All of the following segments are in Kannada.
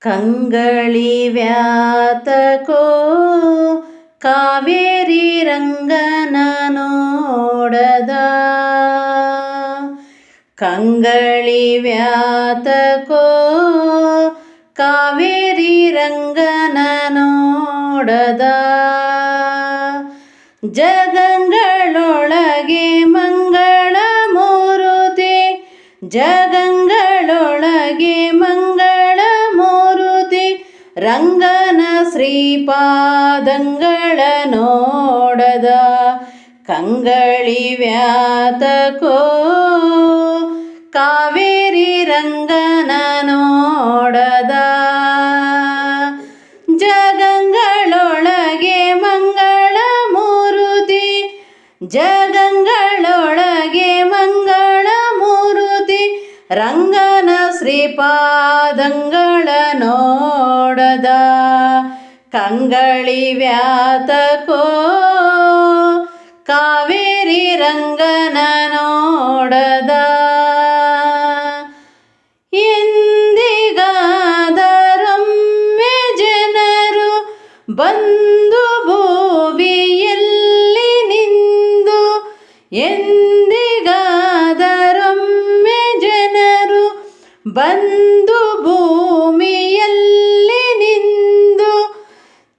ಕಂಗಳಿ ವ್ಯಾತಕೋ ಕಾವೇರಿ ರಂಗನ ನೋಡದ. ಕಂಗಳಿ ವ್ಯಾತಕೋ ಕಾವೇರಿ ರಂಗನ ನೋಡದ. ಜಗಂಗಳೊಳಗೆ ಮಂಗಳ ಮೂರುತಿ ಜಗಂಗಳೊಳಗೆ ರಂಗನ ಶ್ರೀಪಾದಂಗಳ ನೋಡದ ಕಂಗಳಿ ವ್ಯಾತಕೋ. ಕಾವೇರಿ ರಂಗನ ನೋಡದ ಜಗಂಗಳೊಳಗೆ ಮಂಗಳ ಮೂರುತಿ, ಜಗಂಗಳೊಳಗೆ ಮಂಗಳ ಮೂರುತಿ, ರಂಗನ ಶ್ರೀಪಾದಂಗಳ ಕಂಗಳಿ ವ್ಯಾತಕೋ ಕಾವೇರಿ ರಂಗನ ನೋಡದ ಎಂದಿಗಾದರೊಮ್ಮೆ ಜನರು ಬಂದು ಭೂವಿಯಲ್ಲಿ ನಿಂದು ಎಂದಿಗಾದರೊಮ್ಮೆ ಜನರು ಬಂದು ಭೂಮಿಯಲ್ಲಿ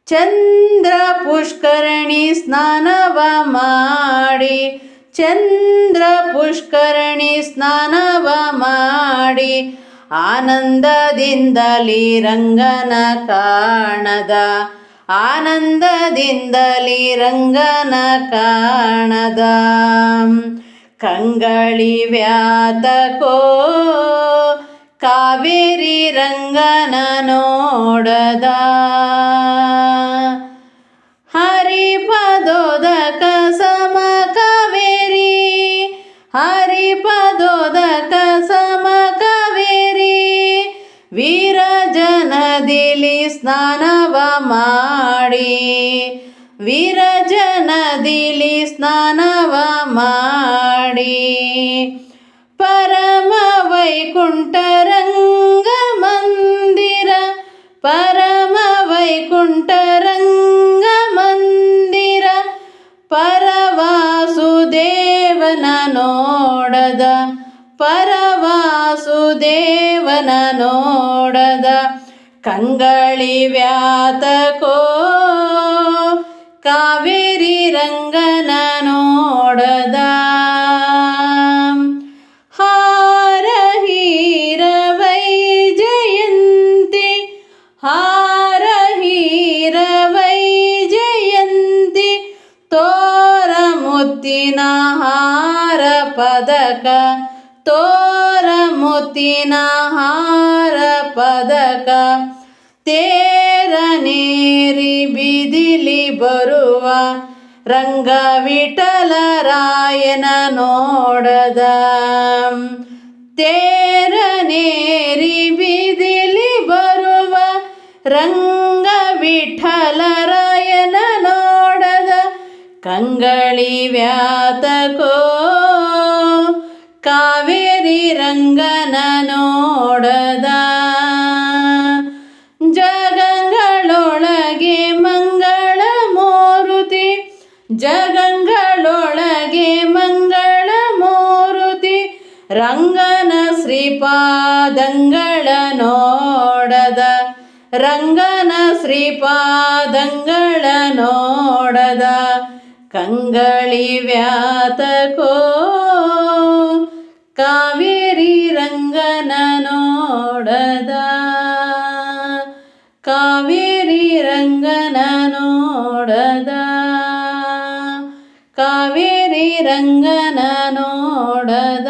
ಚಂದ್ರ ಪುಷ್ಕರಣಿ ಸ್ನಾನವ ಮಾಡಿ ಚಂದ್ರ ಪುಷ್ಕರಣಿ ಸ್ನಾನವ ಮಾಡಿ, ಆನಂದದಿಂದಲಿ ರಂಗನ ಕಾಣದ, ಆನಂದದಿಂದಲಿ ರಂಗನ ಕಾಣದ. ಕಂಗಳಿ ವ್ಯಾತಕೋ, ಕಾವೇರಿ ರಂಗನ ನೋಡದ. ವೀರಜನದಿಲಿ ಸ್ನಾನವ ಮಾಡಿ ವಿರಜನದಿಲಿ ಸ್ನಾನವ ಮಾಡಿ ಪರಮ ವೈಕುಂಠರಂಗ ಮಂದಿರ ಪರಮ ವೈಕುಂಠರಂಗ ಮಂದಿರ ಪರವಾಸುದೇವನ ನೋಡದ ಪರವಾಸುದೇವನ ನೋಡದ ಕಂಗಳಿ ವ್ಯಾತಕೋ, ಕಾವೇರಿ ರಂಗನ ನೋಡದ. ಹಾರ ಹೀರ ವೈಜಯಂತಿ ಹಾರ ಹೀರ ವೈಜಯಂತಿ ತೋರ ಮುತ್ತಿನ ಹಾರ ಪದಕ ಮುತ್ತಿನ ಹಾರ ಪದಕ ತೇರನೇರಿ ಬಿದಿಲಿ ಬರುವ ರಂಗ ವಿಠಲರಾಯನ ನೋಡದ. ತೇರನೇರಿ ಬಿದಿಲಿ ಬರುವ ರಂಗ ವಿಠಲರಾಯನ ನೋಡದ. ಕಂಗಳಿ ವ್ಯಾತಕೋ ಕಾವೇರಿ ರಂಗನ ಜಗಂಗಳೊಳಗೆ ಮಂಗಳ ಮೂರುತಿ ರಂಗನ ಶ್ರೀಪಾದಂಗಳ ನೋಡದ. ರಂಗನ ಶ್ರೀಪಾದಂಗಳ ನೋಡದ. ಕಂಗಳಿ ವ್ಯಾತಕೋ ಕಾವೇರಿ ರಂಗನ ನೋಡದ ಕಾವೇರಿ ರಂಗನ ನೋಡದ.